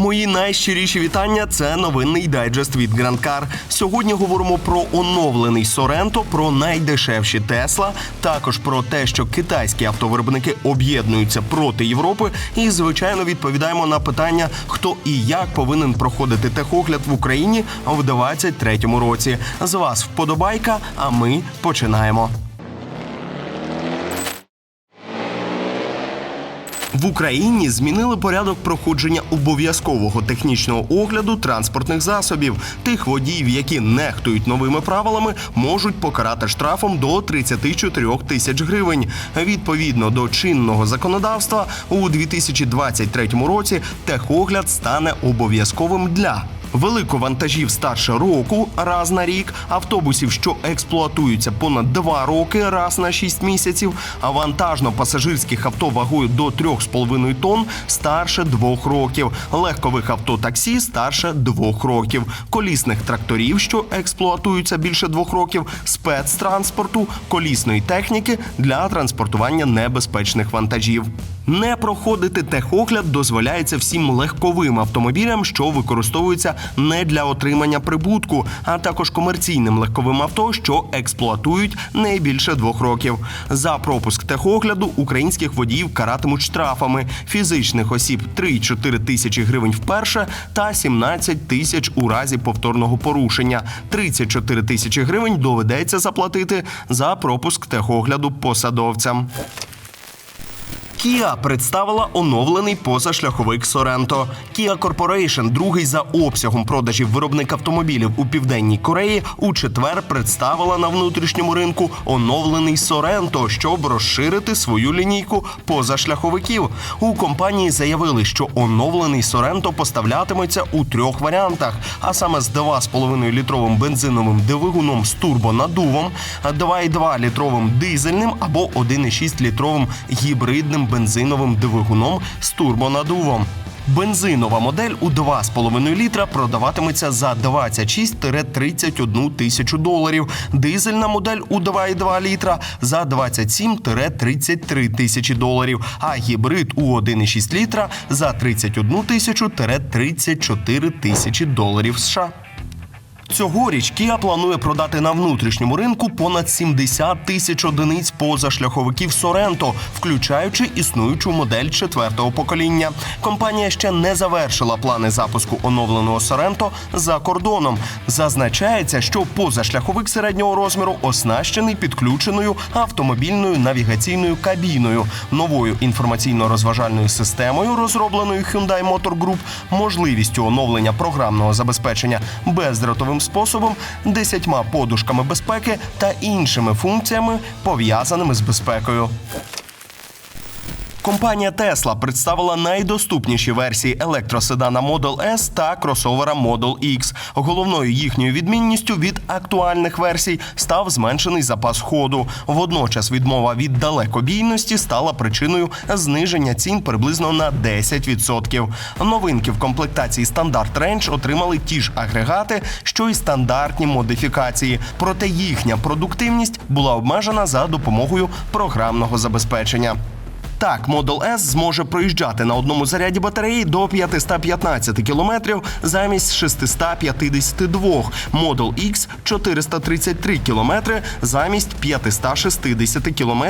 Мої найщиріші вітання. Це новинний дайджест від Car. Сьогодні говоримо про оновлений Соренто, про найдешевші Тесла, також про те, що китайські автовиробники об'єднуються проти Європи. І звичайно відповідаємо на питання, хто і як повинен проходити техогляд в Україні в 2023 році. З вас вподобайка. А ми починаємо. В Україні змінили порядок проходження обов'язкового технічного огляду транспортних засобів. Тих водіїв, які нехтують новими правилами, можуть покарати штрафом до 34 тисяч гривень. Відповідно до чинного законодавства, у 2023 році техогляд стане обов'язковим для великовантажів старше року раз на рік, автобусів, що експлуатуються понад 2 роки раз на 6 місяців, а вантажно-пасажирських авто вагою до 3,5 тонн старше 2 років, легкових авто таксі старше 2 років, колісних тракторів, що експлуатуються більше 2 років, спецтранспорту, колісної техніки для транспортування небезпечних вантажів. Не проходити техогляд дозволяється всім легковим автомобілям, що використовуються не для отримання прибутку, а також комерційним легковим авто, що експлуатують не більше двох років. За пропуск техогляду українських водіїв каратимуть штрафами фізичних осіб 3-4 тисячі гривень вперше та 17 тисяч у разі повторного порушення. 34 тисячі гривень доведеться заплатити за пропуск техогляду посадовцям. Kia представила оновлений позашляховик Sorento. Kia Corporation, другий за обсягом продажів виробник автомобілів у південній Кореї, у четвер представила на внутрішньому ринку оновлений Sorento, щоб розширити свою лінійку позашляховиків. У компанії заявили, що оновлений Sorento поставлятиметься у трьох варіантах: а саме з 2,5 літровим бензиновим двигуном з турбонадувом, 2,2 літровим дизельним або 1,6 літровим гібридним бензиновим двигуном з турбонадувом. Бензинова модель у 2,5 літра продаватиметься за 26-31 тисячу доларів. Дизельна модель у 2,2 літра за 27-33 тисячі доларів, а гібрид у 1,6 літра за 31 тисячу-34 тисячі доларів США. Цьогоріч Kia планує продати на внутрішньому ринку понад 70 тисяч одиниць позашляховиків Sorento, включаючи існуючу модель четвертого покоління. Компанія ще не завершила плани запуску оновленого Sorento за кордоном. Зазначається, що позашляховик середнього розміру оснащений підключеною автомобільною навігаційною кабіною, новою інформаційно-розважальною системою, розробленою Hyundai Motor Group, можливістю оновлення програмного забезпечення бездротовим способом, десятьма подушками безпеки та іншими функціями, пов'язаними з безпекою. Компанія Tesla представила найдоступніші версії електроседана Model S та кросовера Model X. Головною їхньою відмінністю від актуальних версій став зменшений запас ходу. Водночас відмова від далекобійності стала причиною зниження цін приблизно на 10%. Новинки в комплектації стандарт Range отримали ті ж агрегати, що й стандартні модифікації. Проте їхня продуктивність була обмежена за допомогою програмного забезпечення. Так, Model S зможе проїжджати на одному заряді батареї до 515 км замість 652. Model X 433 км замість 560 км.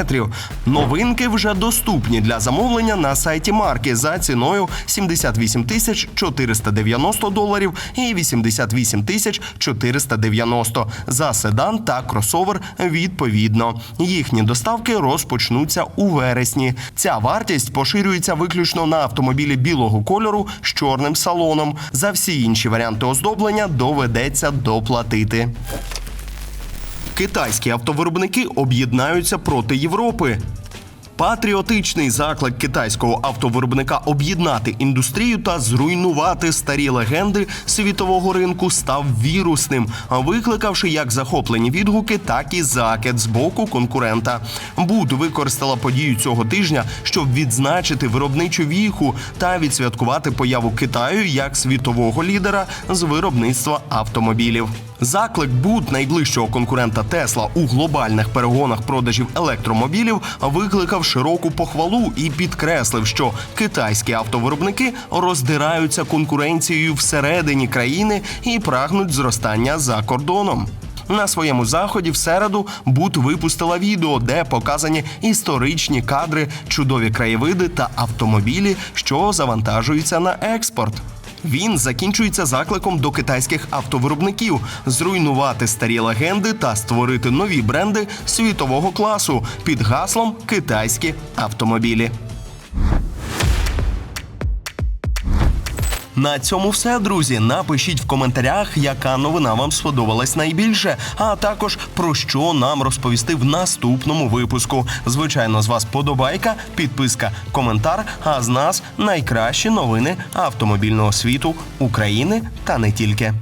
Новинки вже доступні для замовлення на сайті марки за ціною 78 тисяч 490 доларів і 88 тисяч 490 за седан та кросовер відповідно. Їхні доставки розпочнуться у вересні. Ця вартість поширюється виключно на автомобілі білого кольору з чорним салоном. За всі інші варіанти оздоблення доведеться доплатити. Китайські автовиробники об'єднаються проти Європи. Патріотичний заклик китайського автовиробника об'єднати індустрію та зруйнувати старі легенди світового ринку став вірусним, викликавши як захоплені відгуки, так і закид з боку конкурента. Буд використала подію цього тижня, щоб відзначити виробничу віху та відсвяткувати появу Китаю як світового лідера з виробництва автомобілів. Заклик Буд найближчого конкурента Тесла у глобальних перегонах продажів електромобілів викликав широку похвалу і підкреслив, що китайські автовиробники роздираються конкуренцією всередині країни і прагнуть зростання за кордоном. На своєму заході в середу Бут випустила відео, де показані історичні кадри, чудові краєвиди та автомобілі, що завантажуються на експорт. Він закінчується закликом до китайських автовиробників зруйнувати старі легенди та створити нові бренди світового класу під гаслом китайські автомобілі. На цьому все, друзі. Напишіть в коментарях, яка новина вам сподобалась найбільше, а також про що нам розповісти в наступному випуску. Звичайно, з вас подобайка, підписка, коментар. А з нас найкращі новини автомобільного світу України та не тільки.